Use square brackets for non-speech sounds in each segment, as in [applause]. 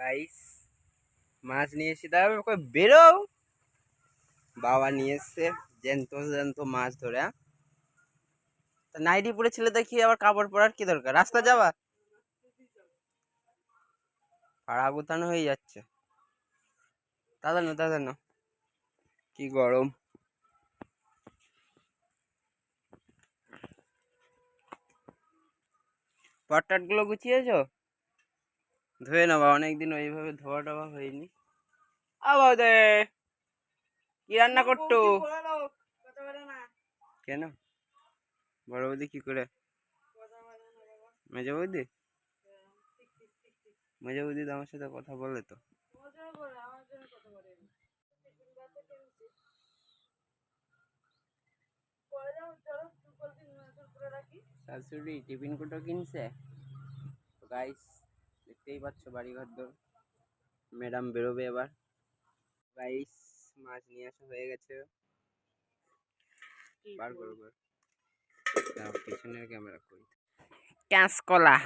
Guys মাছ নিয়ে এসে তারপর বেরো বাবা নিয়ে এসছে জ্যান্ত জ্যান্ত মাছ ধরে হ্যাঁ? তা নাইটি পরে ছেলে দেখি আবার কাপড় পরার কি দরকার? রাস্তা যাওয়া? পাড়া গুতানো হয়ে যাচ্ছে। দাদা না দাদা না। কি গরম। পটটাটগুলো গুছিয়েছো? ধুয়ে নেবা অনেকদিন ওইভাবে ধোয়া টোয়া হয়নি কি রান্না করতো? কেন? বড় বৌদি কি করে? মেজো বৌদি? মেজো বৌদি তো আমার সাথে কথা বলে তো। শাশুড়ি টিফিন কোটো কিনছে? গাইস দেখতেই পাচ্ছ বাড়ি ঘর দর। ম্যাডাম বেরোবে এবার। গাইস মাছ নিয়ে আসা হয়ে গেছে। বার করো বার। দাও, পিছনের ক্যামেরা করি। কাঁচকলা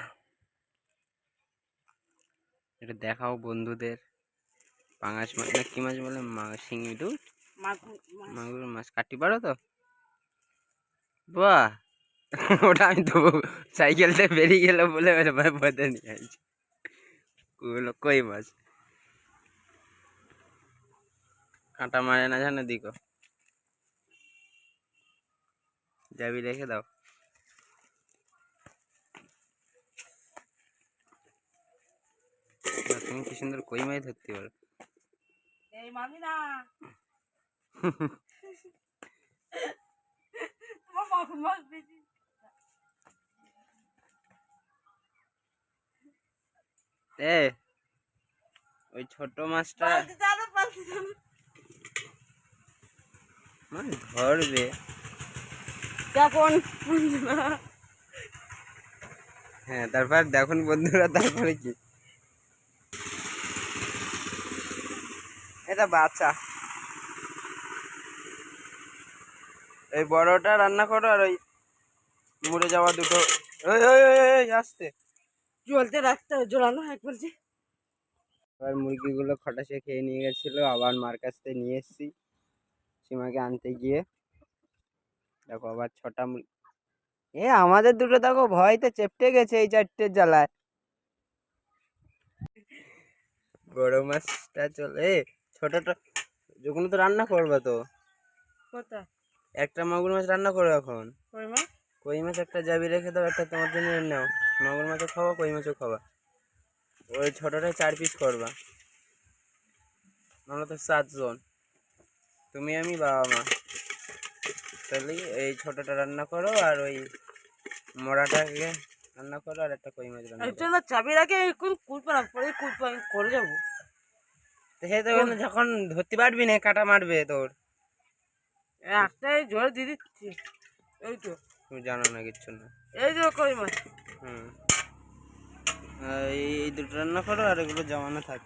এটা দেখাও বন্ধুদের। পাঙাশ মাছ না কি মাছ বলে? মা শিঙি দু মাগুর মাছ। কাটি পারো তো? বাহ! [laughs] ওটা আমি তো সাইকেলটা বেরিয়ে গেল বলে ভাই পথে নিয়ে আসছি। ওগুলো কই মাছ? কাঁটা মারে না জানো দিকো। যাবি রেখে দাও। তুমি কি সুন্দর কই মাছ ধরতে পারো? এই মামি না। তোমার মাছ মাছ বেশি। এ ওই ছোট মাছটা ধরবে। দেখুন হ্যাঁ তারপর দেখুন বন্ধুরা তারপরে কি? এটা বাচ্চা। এই বড়টা রান্না করো আর ওই মরে যাওয়া দুটো। ওই, ওই, আসতে জ্বলতে রাখতে হবে জ্বলানো এক বলছে এবার মুরগিগুলো খটাসে খেয়ে নিয়ে গেছিল আবার মার কাছ থেকে নিয়ে এসেছি সীমাকে আনতে গিয়ে। দেখো আবার ছটা মুরগি এ আমাদের দুটো দেখো ভয়তে চেপটে গেছে এই চারটের জ্বালায়। বড় মাছটা চলে ছোটটা যেগুলো তো রান্না করবে তো। একটা মাগুর মাছ রান্না করো এখন? কই মাছ কই মাছ একটা যাবি রেখে দাও একটা তোমার জন্য নাও। মাগুর মাছও খাওয়া কই মাছও খাওয়া ওই ছোটটাই চার পিস করবা। আমরা তো সাতজন। তুমি আমি বাবা মা। তাহলে এই ছোটটা রান্না করো আর ওই মরাটাকে রান্না করো আর একটা কই মাছ রান্না করো। চাবি রাখে কুলপা না পরে কুলপা আমি করে যাব। সে তো যখন ধরতে পারবি না কাটা মারবে তোর। একটাই জোরে দিয়ে দিচ্ছি। এই তো। তুমি জানো না কিচ্ছু না। এই যে কই মাছ হুম। এই দুটো রান্না করো আর এগুলো জমানো থাক।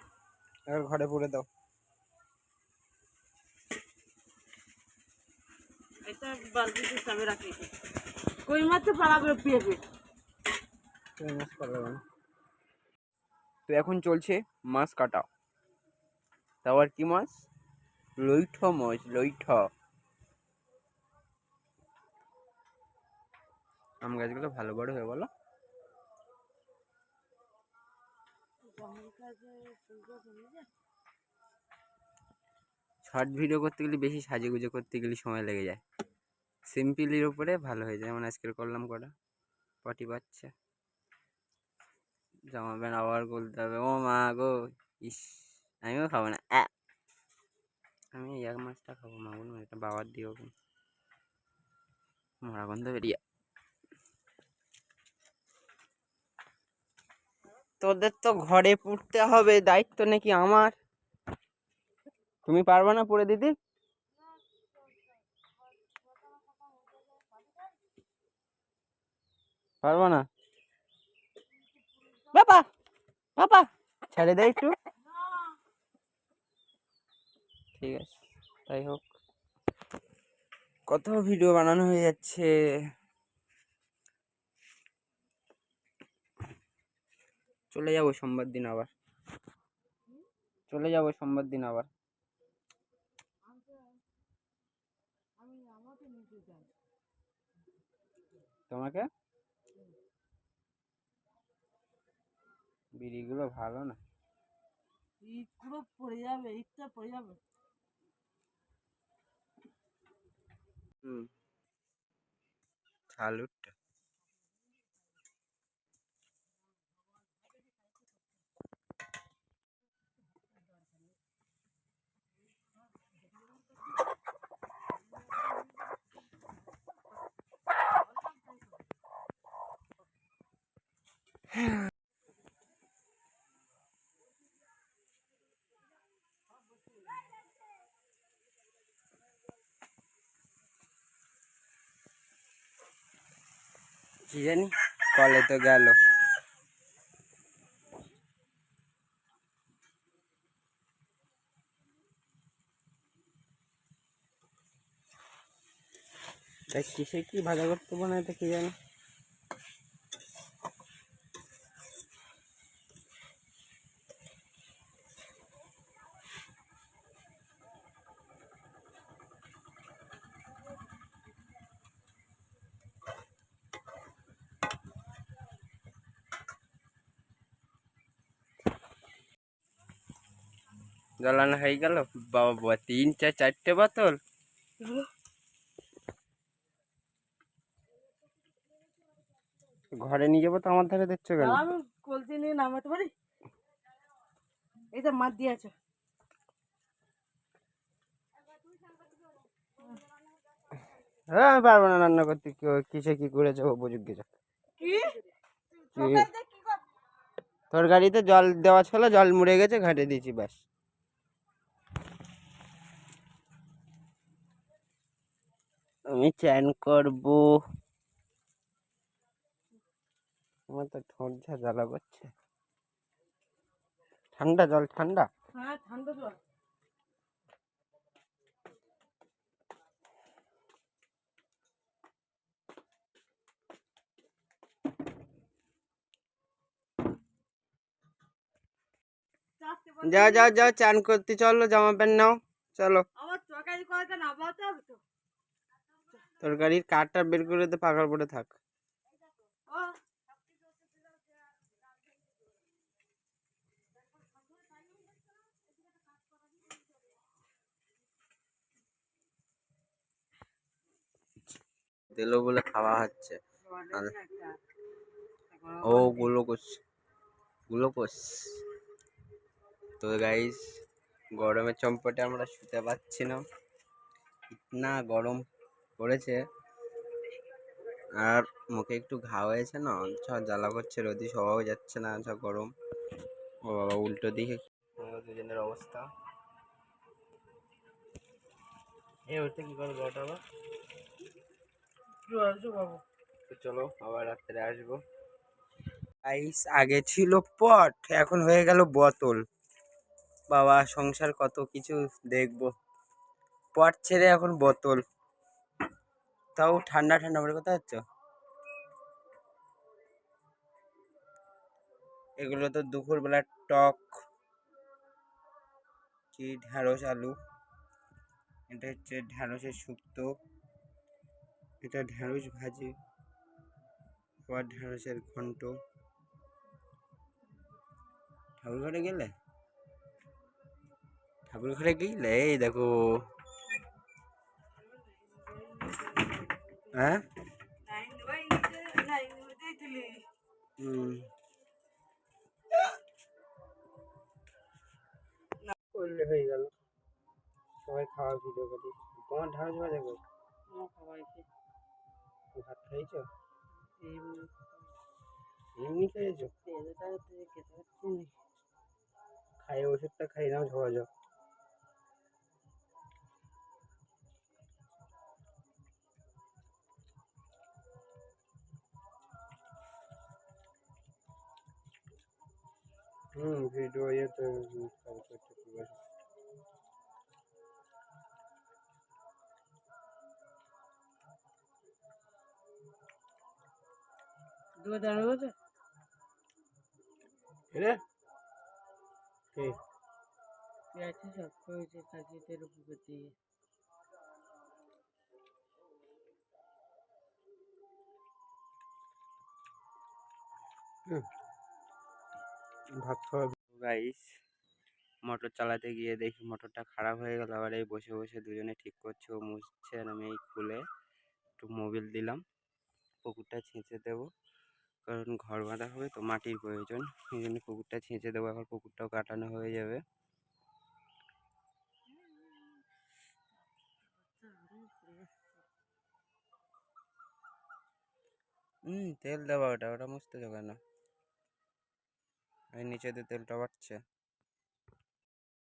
এবার ঘরে পুড়ে দাও। এটা বালতিতে চাবি রাখি। কই মাছ তো পালাবে কই মাছ পারবে না তো এখন চলছে মাছ কাটা। তারপর কি মাছ? লইঠ মাছ লইঠ। আম গাছগুলো ভালো বড় হয়ে, বলো। শর্ট ভিডিও করতে গেলে, বেশি সাজেগুজে করতে গেলে সময় লেগে যায়। সিম্পলির উপরে ভালো হয়ে যায়। যেমন আজকের করলাম কটা? পটি বাচ্চা জামা প্যান্ট আবার বলতে হবে ও মা গো, ইস, আমিও খাব না। আমি এক মাছটা খাব মাছ এটা বাবার দিও। মরা গন্ধ বেরিয়ে তোদের তো ঘরে পুড়তে হবে, দায়িত্ব নাকি আমার? তুমি পারবা না পড়ে দিদি পারব না? বাবা বাবা, ছেড়ে দে একটু। ঠিক আছে তাই হোক। কত ভিডিও বানানো হয়ে যাচ্ছে। চলে যাব সোমবার দিন আবার। চলে যাব সোমবার দিন আবার। তোমাকে? বিড়িগুলো ভালো না। ইট পুরো পড়ে যাবে ইটটা পড়ে যাবে। হুম। সালুটটা কি জানি? কলে তো গেল। কিসে কি ভাজা করতে বানায় তো কি জানি? জ্বালানো হয়ে গেল। বাবা তিন চার চারটে বোতল। ঘরে নিয়ে যাব তো আমার ধারে দিচ্ছ কেন? আমি কলতে নিয়ে নামাতে পারি? এই তো মাছ দিয়ে আছে। হ্যাঁ আমি পারব না রান্না করতে। কি- কিসে কি করেছে ও বুঝুক গেছে তোর গাড়িতে জল দেওয়া ছিল জল মুড়ে গেছে ঘাটে দিয়েছি ব্যাস। আমি চ্যান করব। আমার তো ঠোঁট যা জ্বালা করছে। ঠান্ডা জল ঠান্ডা? হ্যাঁ ঠান্ডা জল। যা যা যা চান করতে চলো জামা প্যান্ট নাও চলো। আমার তরকারি করাতে নামাতে তো তোর গাড়ির কাঠটা বের করে দে পাকার পরে থাক। ও বলে খাওয়া হচ্ছে। ও গ্লুকোজ গ্লুকোজ। তো গাইস গরমের চম্পটে আমরা শুতে পারছি না। না গরম পড়েছে আর মুখে একটু ঘা হয়েছে না? ছ জ্বালা করছে রোদি সবাও যাচ্ছে না ছ গরম। ও বাবা উল্টো দিকে দুজনের অবস্থা। এ কি আবার চলো আবার রাত্রে আসব। আইস আগে ছিল পট এখন হয়ে গেল বোতল। বাবা সংসার কত কিছু দেখব। পট ছেড়ে এখন বোতল। তাও ঠান্ডা ঠান্ডা বলে কথা হচ্ছে এগুলো তো দুপুরবেলা টক কি ঢ্যাঁড়স, আলু। এটা হচ্ছে ঢ্যাঁড়সের শুক্তো। এটা ঢ্যাঁড়স ভাজি, আবার ঢ্যাঁড়সের ঘন্ট। ঠাকুর ঘরে গেলে? ঠাকুর ঘরে গেলে? এই দেখো। হ্যাঁ করলে হয়ে গেল সবাই খাওয়া ভিডিও করি তোমার ভাজা কর ভাত খাইছো এমনি খেয়েছো খাই ওষুধটা খাই নাও ঝোয়া যাও হুম ভিডিও ইয়ে তো কালকে একটু ঠিক আছে দুটো দাঁড়িয়ে গেছে রে কে? পেঁয়াজটা শক্ত হয়েছে তাকিয়ে তেল পুকুর দিয়ে গাইস মোটর চালাতে গিয়ে দেখি মোটরটা খারাপ হয়ে গেল। আবার এই বসে বসে দুজনে ঠিক করছে। ও মুছছে আর আমি এই খুলে একটু মোবিল দিলাম। পুকুরটা ছেঁচে দেবো। কারণ ঘর বাঁধা হবে তো মাটির প্রয়োজন। এই জন্য পুকুরটা ছেঁচে দেবো। এখন পুকুরটাও কাটানো হয়ে যাবে। হুম তেল দেওয়া ওটা। ওটা মুছতে যাবে না এই নিচে দিয়ে তেলটা বাড়ছে।